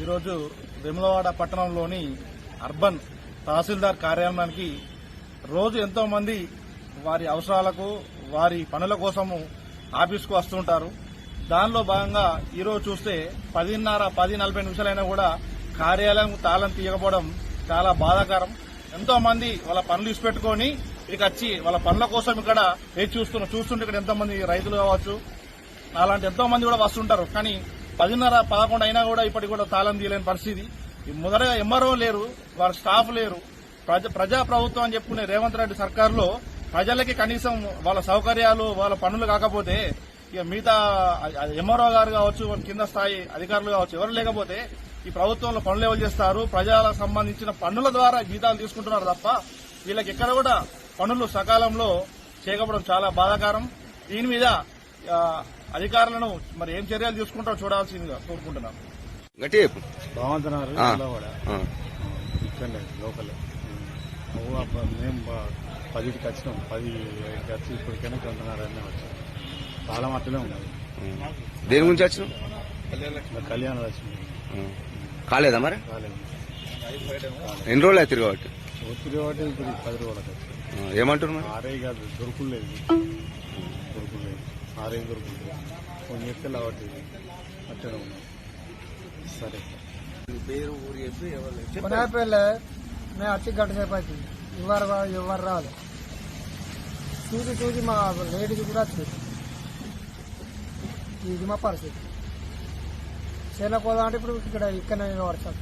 ఈరోజు వెములవాడ పట్టణంలోని అర్బన్ తహసీల్దార్ కార్యాలయానికి రోజు ఎంతో మంది వారి అవసరాలకు వారి పనుల కోసము ఆఫీస్కు వస్తుంటారు. దానిలో భాగంగా ఈరోజు చూస్తే పదిన్నర పది నలభై నిమిషాలైనా కూడా కార్యాలయం తాళం తీయకపోవడం చాలా బాధాకరం. ఎంతో మంది వాళ్ళ పనులు ఇచ్చిపెట్టుకొని ఇక వచ్చి వాళ్ళ పనుల కోసం ఇక్కడ వేచి చూస్తున్నారు చూస్తుంటే ఇక్కడ ఎంతో మంది రైతులు కావచ్చు అలాంటి ఎంతో మంది కూడా వస్తుంటారు. కానీ పదిన్నర పదకొండు అయినా కూడా ఇప్పటికి కూడా తాళం తీయలేని పరిస్థితి. మొదటగా ఎంఆర్ఓ లేరు వారి స్టాఫ్ లేరు. ప్రజ ప్రజా ప్రభుత్వం అని చెప్పుకునే రేవంత్ రెడ్డి సర్కారులో ప్రజలకి కనీసం వాళ్ళ సౌకర్యాలు వాళ్ళ పనులు కాకపోతే ఇక మిగతా ఎంఆర్ఓ గారు కావచ్చు కింద స్థాయి అధికారులు కావచ్చు ఎవరు లేకపోతే ఈ ప్రభుత్వంలో పనులు ఎవరు చేస్తారు? ప్రజలకు సంబంధించిన పనుల ద్వారా జీతాలు తీసుకుంటున్నారు తప్ప వీళ్ళకి ఎక్కడ కూడా పనులు సకాలంలో చేయకపోవడం చాలా బాధాకరం. దీని మీద అధికారులను మరి ఏం చర్యలు తీసుకుంటారో చూడాల్సిందిగా కోరుకుంటున్నాను గట్టి. ఇక్కడలే లోకల్ మేము పదికి వచ్చినాం పది వచ్చి ఇప్పటికైనా ఉంటున్నారని వచ్చాం. చాలా మట్టునే ఉన్నది. దేని గురించి వచ్చినావు? ఇంకా కళ్యాణ లక్ష్మి. కాలేదా మరి? కాలేదు. ఎన్ని రోజులు అవుతుంది కాబట్టి? ఒత్తిడి కాబట్టి ఇప్పుడు పది రోజులకు మరి? ఆరే కాదు దొరుకులేదు. ఆరే దొరుకులేదు కొన్ని చెప్తే కాబట్టి అట్టనే ఉన్నాం. సరే. కొనేపల్లె మేము వచ్చి గంట సేపు అవుతుంది. ఎవరు ఎవరు రాదు చూసి చూసి మా లేడీస్ కూడా వచ్చింది ఇది మా పరిస్థితి. చేనుకు పోదాం అంటే ఇప్పుడు ఇక్కడ ఇక్కడ వర్షం